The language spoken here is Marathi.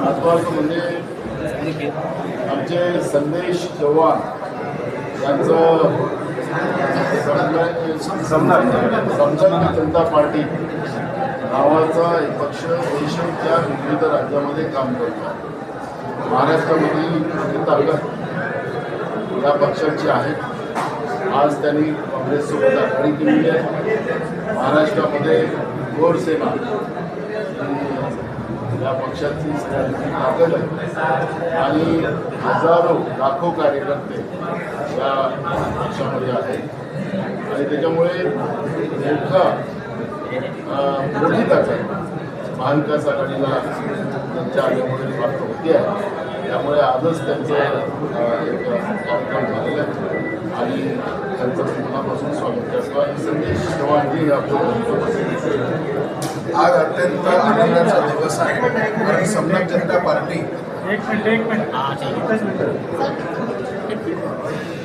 महत्वाचं म्हणजे आमचे संदेश चव्हाण यांचं समजा जनता पार्टी नावाचा एक पक्ष देशाच्या विविध राज्यामध्ये काम करतो. महाराष्ट्रामधील मोठी ताकद या पक्षाची आहे आज त्यांनी काँग्रेससोबत आघाडी केलेली आहे महाराष्ट्रामध्ये गोरसेना या पक्षाची सगळ्यांची ताकद आहे. आणि हजारो लाखो कार्यकर्ते या पक्षामध्ये आहेत. आणि त्याच्यामुळे मोठा अं, मोठी ताकद महाविकास आघाडीला त्यांच्या आल्यामुळे प्राप्त होती आहे. त्यामुळे आजच त्यांचं एक कार्यक्रम झालेला आहे. आणि त्यांचं मनापासून स्वागत आज अत्यंत आनंदाचा दिवस आहे. कारण समजा जनता पार्टी